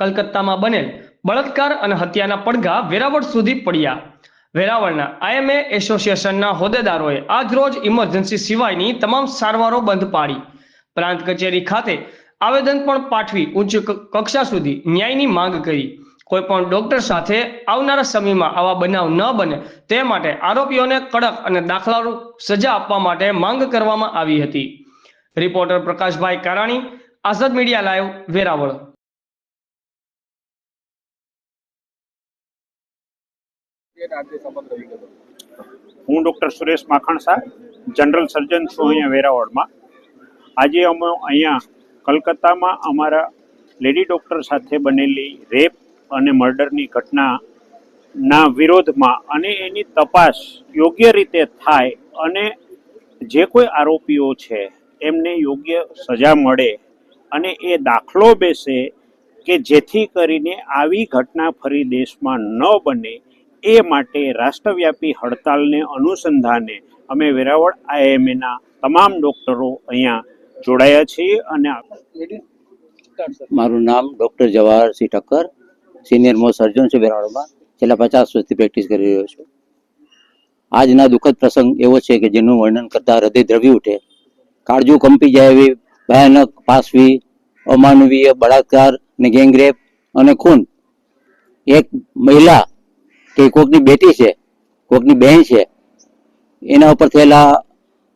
કલકત્તામાં બનેલ બળાત્કાર અને હત્યાના પડઘા વેરાવળ સુધી પડ્યા. વેરાવળના આઈએમએ એસોસિએશનના હોદ્દેદારોએ આજરોજ ઇમરજન્સી સિવાયની તમામ સારવારો બંધ પાડી. પ્રાંત કચેરી ખાતે આવેદન પણ પાઠવી ઉચ્ચ કક્ષા સુધી ન્યાયની માંગ કરી. કોઈ પણ ડોક્ટર સાથે આવનારા સમયમાં આવા બનાવ ન બને તે માટે આરોપીઓને કડક અને દાખલારૂપ સજા આપવા માટે માંગ કરવામાં આવી હતી. Reporter Prakashbhai Karani, Azad media live, Veraval. હું ડૉક્ટર સુરેશ માખણ શાહ, જનરલ સર્જન છું અહીંયા વેરાવળમાં. આજે અમે અહીંયા કલકત્તામાં અમારા લેડી ડૉક્ટર સાથે બનેલી રેપ અને મર્ડરની ઘટનાના વિરોધમાં અને એની તપાસ યોગ્ય રીતે થાય અને જે કોઈ આરોપીઓ છે, એમને યોગ્ય સજા મળે અને એ દાખલો બેસે કે જેથી કરીને આવી ઘટના ફરી દેશમાં ન બને એ માટે રાષ્ટ્રવ્યાપી હડતાલને અનુસંધાને અમે વેરાવળ આઈએમએના તમામ ડોક્ટરો અહીંયા જોડાયા છીએ અને મારું નામ doctor Jawaharsinh Thakkar, senior most surgeon છું વેરાવળમાં. છેલ્લા પચાસ વર્ષથી પ્રેક્ટિસ કરી રહ્યો છું. આજના દુઃખદ પ્રસંગ એવો છે કે જેનું વર્ણન કરતા હૃદય દ્રવી ઉઠે. કાળજુ કંપી જાય એવી ભયાનક, પાસવી, અમાનવીય બળાત્કાર અને ગેંગરેપ અને ખૂન. એક મહિલા કે કોકની બેટી છે, કોકની બહેન છે, એના ઉપર થયેલા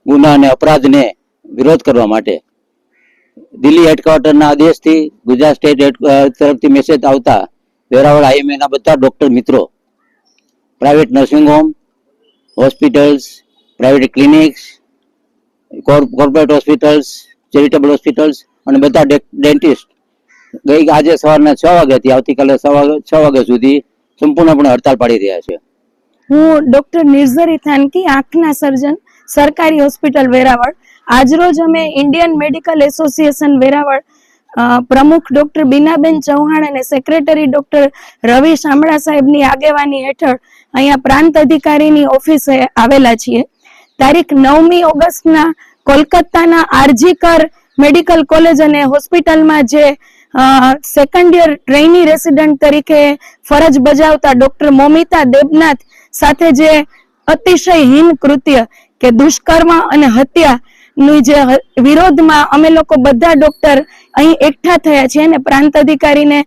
ગુના અને અપરાધને વિરોધ કરવા માટે દિલ્હી હેડક્વાર્ટરના આદેશથી ગુજરાત સ્ટેટ તરફથી મેસેજ આવતા વેરાવળ આઈએમએના બધા ડોક્ટર મિત્રો private nursing home hospitals private clinics corporate hospitals charitable hospitals અને બધા ડેન્ટિસ્ટ ગઈ આજે સવારના છ વાગ્યાથી આવતીકાલે છ વાગ્યા સુધી સંપૂર્ણપણે હડતાલ પાડી રહ્યા છે. હું ડોક્ટર નિર્ઝરી થાનકી, આંખના સર્જન, સરકારી હોસ્પિટલ વેરાવળ. આજરોજ અમે ઇન્ડિયન મેડિકલ એસોસિએશન વેરાવળ પ્રમુખ ડોક્ટર બીનાબેન ચૌહાણ અને સેક્રેટરી ડોક્ટર રવિ શામળા સાહેબની આગેવાની હેઠળ અહીંયા પ્રાંત અધિકારીની ઓફિસે આવેલા છીએ. તારીખ નવમી ઓગસ્ટના કોલકાતાના આરજીકર મેડિકલ કોલેજ અને હોસ્પિટલમાં જે સેકન્ડ યર ટ્રેની રેસિડન્ટ તરીકે ફરજ બજાવતા ડોક્ટર મોમિતા દેબનાથ સાથે જે અતિશય હીન કૃત્ય કે દુષ્કર્મ અને હત્યા ની જે વિરોધમાં અમે લોકો બધા ડોક્ટર અહીં એકઠા થયા છીએ અને પ્રાંત અધિકારીને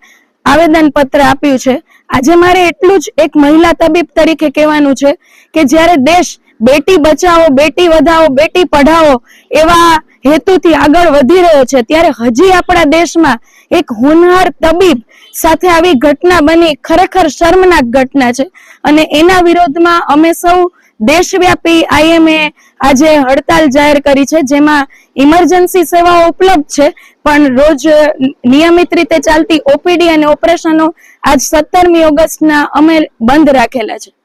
આવેદન પત્ર આપ્યું છે. આજે મારે એટલું જ એક મહિલા તબીબ તરીકે કહેવાનું છે કે જ્યારે દેશ બેટી બચાવો, બેટી વધાવો, બેટી પઢાવો એવા હેતુથી આગળ વધી રહ્યો છે. ત્યારે હજી આપણા દેશમાં એક હોનહાર તબીબ સાથે આવી ઘટના બની, ખરેખર શર્મનાક ઘટના છે. અને એના વિરોધમાં અમે સૌ દેશવ્યાપી આઈએમએ આજે હડતાલ જાહેર કરી છે, જેમાં ઇમરજન્સી સેવાઓ ઉપલબ્ધ છે, પણ રોજ નિયમિત રીતે ચાલતી ઓપીડી અને ઓપરેશનો આજ સત્તરમી ઓગસ્ટના અમે બંધ રાખેલા છે.